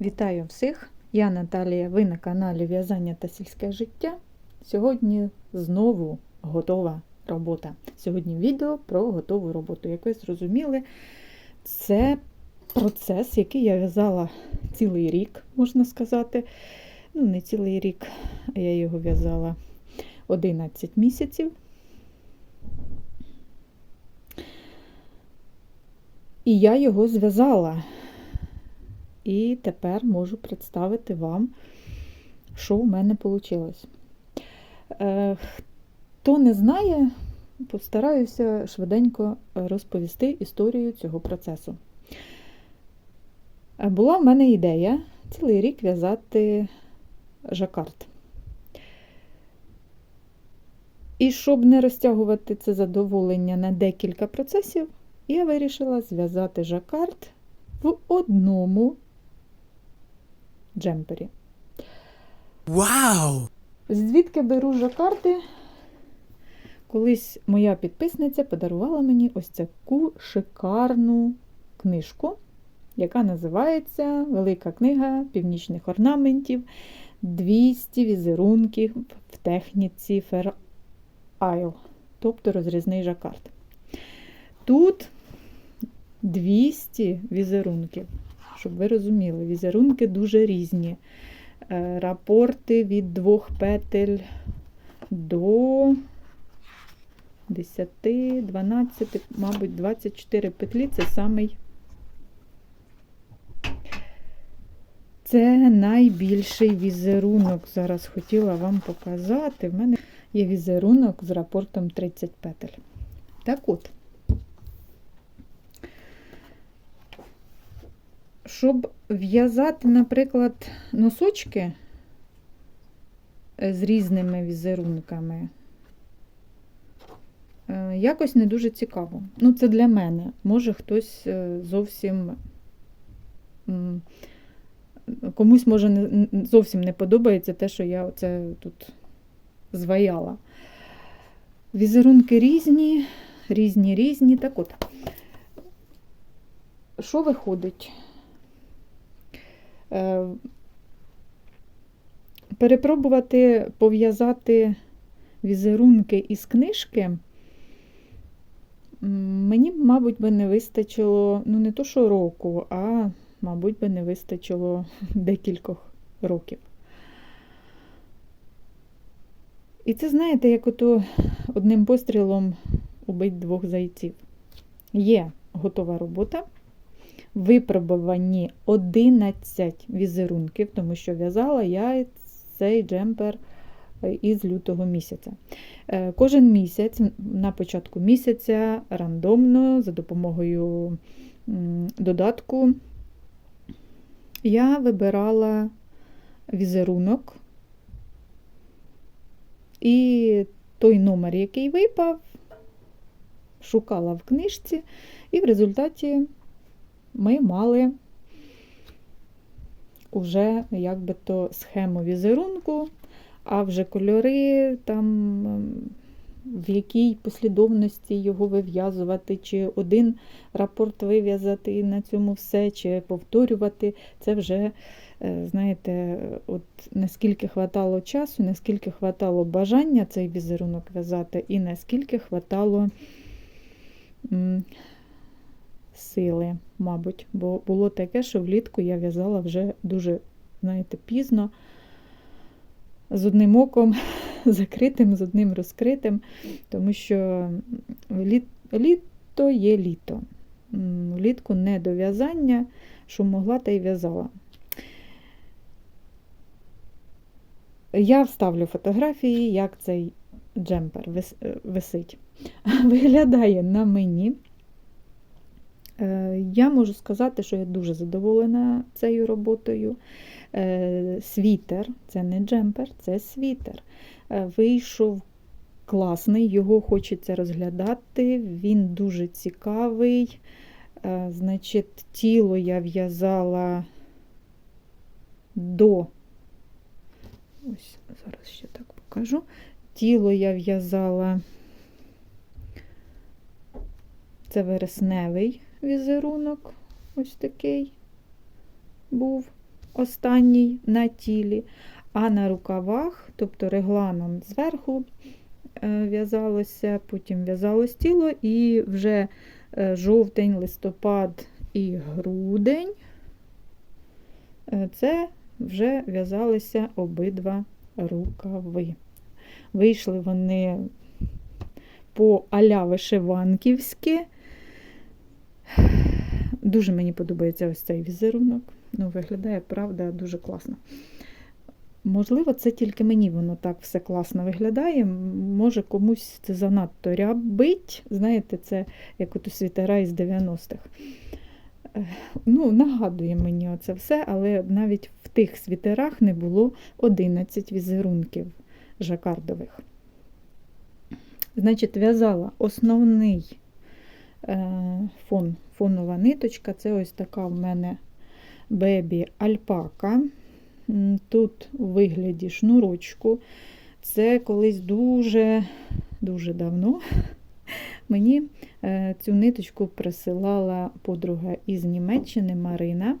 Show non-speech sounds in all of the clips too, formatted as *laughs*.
Вітаю всіх! Я Наталія, ви на каналі В'язання та сільське життя. Сьогодні знову готова робота. Сьогодні відео про готову роботу. Як ви зрозуміли, це процес, який я в'язала цілий рік, можна сказати. Ну, не цілий рік, я його в'язала 11 місяців. І я його зв'язала. І тепер можу представити вам, що в мене вийшло. Е, хто не знає, постараюся швиденько розповісти історію цього процесу. Е, Була в мене ідея цілий рік в'язати жакард. І щоб не розтягувати це задоволення на декілька процесів, я вирішила зв'язати жакард в одному джемпері. Вау! Звідки беру жакарди? Колись моя підписниця подарувала мені ось таку шикарну книжку, яка називається Велика книга північних орнаментів 200 візерунків в техніці Fair Isle, тобто розрізний жакард. Тут 200 візерунків. Щоб ви розуміли, візерунки дуже різні. Е, Рапорти від двох петель до 10, 12, мабуть, 24 петлі це самий. Це найбільший візерунок. Зараз хотіла вам показати. В мене є візерунок з рапортом 30 петель. Так от. Щоб в'язати, наприклад, носочки з різними візерунками, е, якось не дуже цікаво. Ну, це для мене. Може, хтось е, зовсім комусь може не, зовсім не подобається те, що я оце тут зваяла. Візерунки різні, різні, різні. Так от, що виходить? Е, Перепробувати пов'язати візерунки із книжки, мені, мабуть, би не вистачило, ну, не то що року, а, мабуть, би не вистачило *laughs* декількох років. І це, знаєте, як ото одним пострілом убить двох зайців. Є готова робота випробувані 11 візерунків, тому що в'язала я цей джемпер із лютого місяця. Е, Кожен місяць, на початку місяця, рандомно, за допомогою додатку, я вибирала візерунок і той номер, який випав, шукала в книжці, і в результаті ми мали уже якби то схему візерунку, а вже кольори, там, в якій послідовності його вив'язувати, чи один рапорт вив'язати на цьому все, чи повторювати. Це вже, е, знаєте, от наскільки хватало часу, наскільки хватало бажання цей візерунок в'язати, і наскільки хватало сили, мабуть, бо було таке, що влітку я в'язала вже дуже, знаєте, пізно, з одним оком *laughs* закритим, з одним розкритим, тому що літ, літо є літо. Влітку не до в'язання, що могла, та й в'язала. Я вставлю фотографії, як цей джемпер висить. *laughs* Виглядає на мені. Е, я можу сказати, що я дуже задоволена цією роботою. Е, світер, це не джемпер, це світер. Е, вийшов класний, його хочеться розглядати, він дуже цікавий. Значить, тіло я в'язала до, ось зараз ще так покажу. Тіло я в'язала, це вересневий візерунок ось такий був. останній на тілі, а на рукавах, тобто регланом зверху е, в'язалося, потім в'язалось тіло, і вже е, жовтень, листопад і грудень е, це вже в'язалися обидва рукави. Вийшли вони по аля вишиванківськи. Дуже мені подобається ось цей візерунок. Ну, виглядає, правда, дуже класно. Можливо, це тільки мені воно так все класно виглядає. Може, комусь це занадто рябить. Знаєте, це як от у світера із 90-х. Е, Ну, нагадує мені оце все, але навіть в тих світерах не було 11 візерунків жакардових. Значить, в'язала основний фон, фонова ниточка. Це ось така в мене бебі альпака. Тут у вигляді шнурочку. Це колись дуже дуже давно *laughs* мені е, цю ниточку присилала подруга із Німеччини Марина.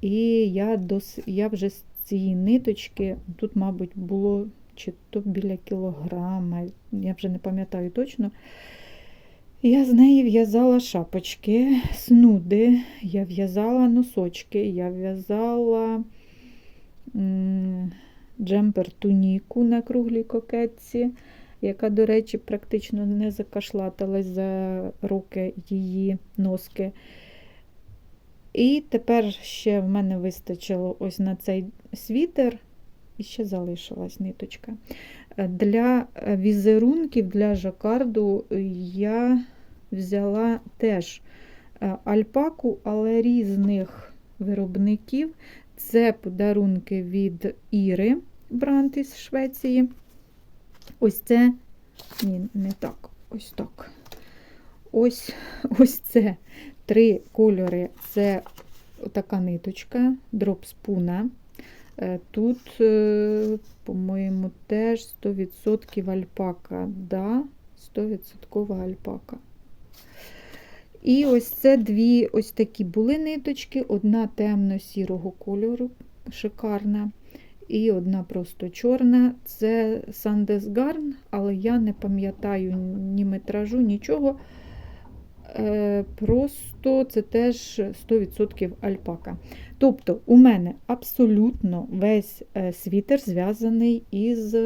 І я, дос... я вже з цієї ниточки, тут, мабуть, було чи то біля кілограма, я вже не пам'ятаю точно. Я з неї в'язала шапочки, снуди, я в'язала носочки, я в'язала джемпер туніку на круглій кокетці, яка, до речі, практично не закашлаталась за руки її носки. І тепер ще в мене вистачило ось на цей світер, і ще залишилась ниточка. Е, Для е, візерунків, для жакарду я взяла теж е, альпаку, але різних виробників. Це подарунки від Іри Брант із Швеції. Ось це, ні, не так, ось так. Ось, ось це три кольори. Це така ниточка, дроп спуна. Е, Тут, е, по-моєму, теж 100% альпака. Да, 100% альпака. І ось це дві ось такі були ниточки, одна темно-сірого кольору, шикарна, і одна просто чорна. Це Garn, але я не пам'ятаю ні метражу, нічого. Е, Просто це теж 100% альпака. Тобто, у мене абсолютно весь е, світер зв'язаний із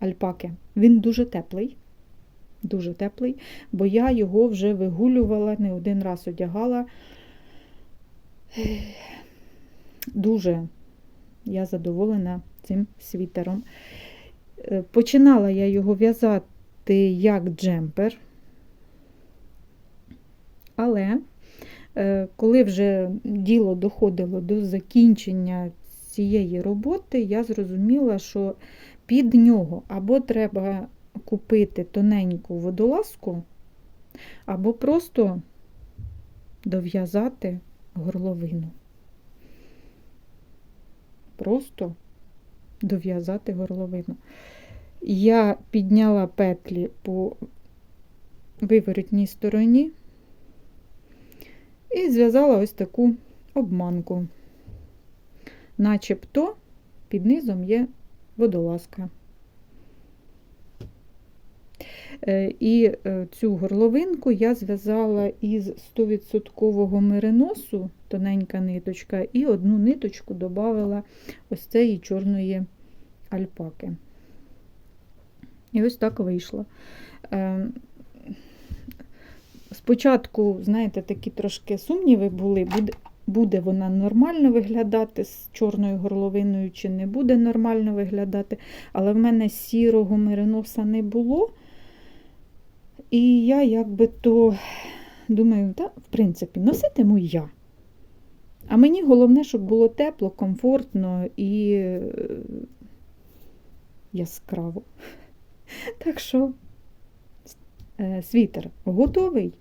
альпаки. Він дуже теплий, дуже теплий, бо я його вже вигулювала, не один раз одягала. Дуже я задоволена цим світером. Е, Починала я його в'язати як джемпер. Але е, коли вже діло доходило до закінчення цієї роботи, я зрозуміла, що під нього або треба купити тоненьку водолазку, або просто дов'язати горловину. Просто дов'язати горловину. Я підняла петлі по виворотній стороні. І зв'язала ось таку обманку. Начебто під низом є водолазка. Е, І е, цю горловинку я зв'язала із 100% мериносу, тоненька ниточка, і одну ниточку додала ось цієї чорної альпаки. І ось так вийшло. Спочатку, знаєте, такі трошки сумніви були, буде, буде вона нормально виглядати з чорною горловиною, чи не буде нормально виглядати. Але в мене сірого мериноса не було. І я якби то думаю, та, в принципі, носитиму я. А мені головне, щоб було тепло, комфортно і е, яскраво. *laughs* Так що е, світер готовий.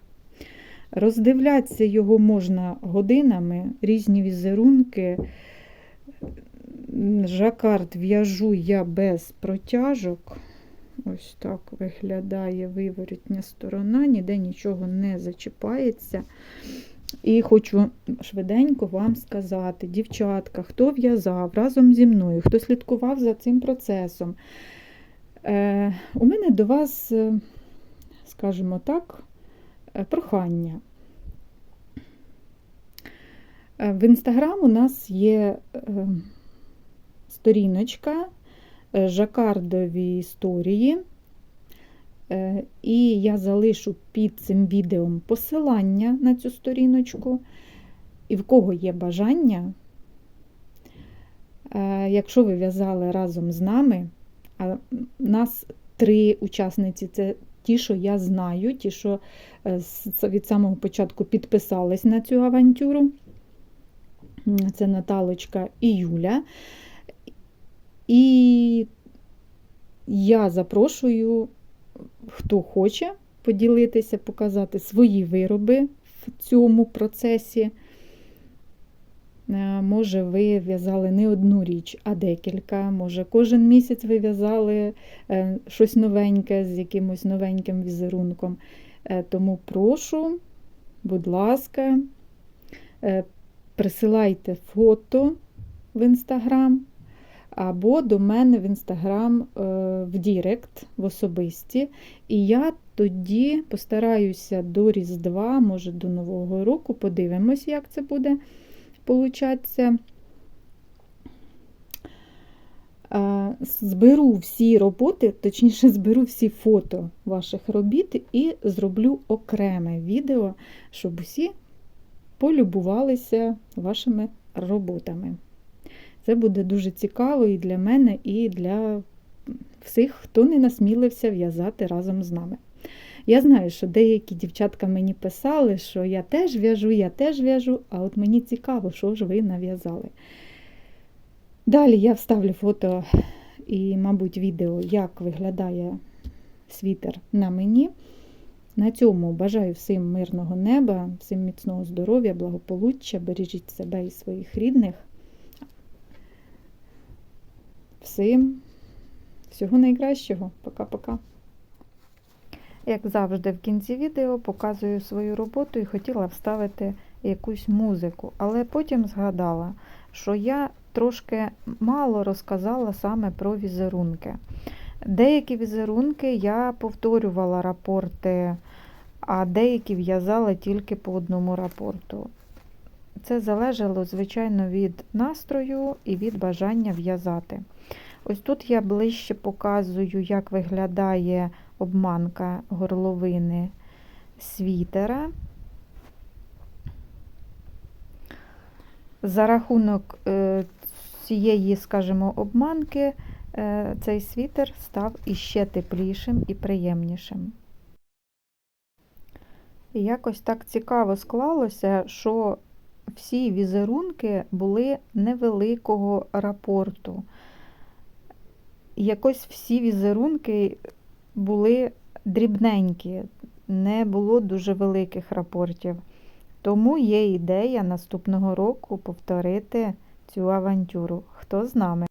Роздивлятися його можна годинами, різні візерунки. Жакард в'яжу я без протяжок. Ось так виглядає виворотня сторона, ніде нічого не зачіпається. І хочу швиденько вам сказати, дівчатка, хто в'язав разом зі мною, хто слідкував за цим процесом. Е, у мене до вас, е, скажімо так, прохання. Е, В інстаграм у нас є е, сторіночка е, Жакардові історії. Е, І я залишу під цим відео посилання на цю сторіночку. І в кого є бажання, е, якщо ви в'язали разом з нами, а нас три учасниці ті, що я знаю, ті, що е, від самого початку підписались на цю авантюру. Це Наталочка і Юля. І я запрошую, хто хоче поділитися, показати свої вироби в цьому процесі. Е, Може, ви в'язали не одну річ, а декілька. Може, кожен місяць ви в'язали е, щось новеньке з якимось новеньким візерунком. Е, Тому прошу, будь ласка, присилайте фото в інстаграм або до мене в інстаграм в Дірект, в особисті. І я тоді постараюся до Різдва, може до Нового року, подивимось, як це буде получатися. Е, Зберу всі роботи, точніше, зберу всі фото ваших робіт і зроблю окреме відео, щоб усі полюбувалися вашими роботами. Це буде дуже цікаво і для мене, і для всіх, хто не насмілився в'язати разом з нами. Я знаю, що деякі дівчатка мені писали, що я теж в'яжу, я теж в'яжу, а от мені цікаво, що ж ви нав'язали. Далі я вставлю фото і, мабуть, відео, як виглядає світер на мені. На цьому бажаю всім мирного неба, всім міцного здоров'я, благополуччя, бережіть себе і своїх рідних. Всім всього найкращого. Пока-пока. Як завжди, в кінці відео показую свою роботу і хотіла вставити якусь музику, але потім згадала, що я трошки мало розказала саме про візерунки. Деякі візерунки я повторювала рапорти, а деякі в'язала тільки по одному рапорту. Це залежало, звичайно, від настрою і від бажання в'язати. Ось тут я ближче показую, як виглядає обманка горловини світера. За рахунок е, цієї, скажімо, обманки, е, цей світер став іще теплішим і приємнішим. І якось так цікаво склалося, що всі візерунки були невеликого рапорту. Якось всі візерунки були дрібненькі, не було дуже великих рапортів. Тому є ідея наступного року повторити цю авантюру. Хто з нами?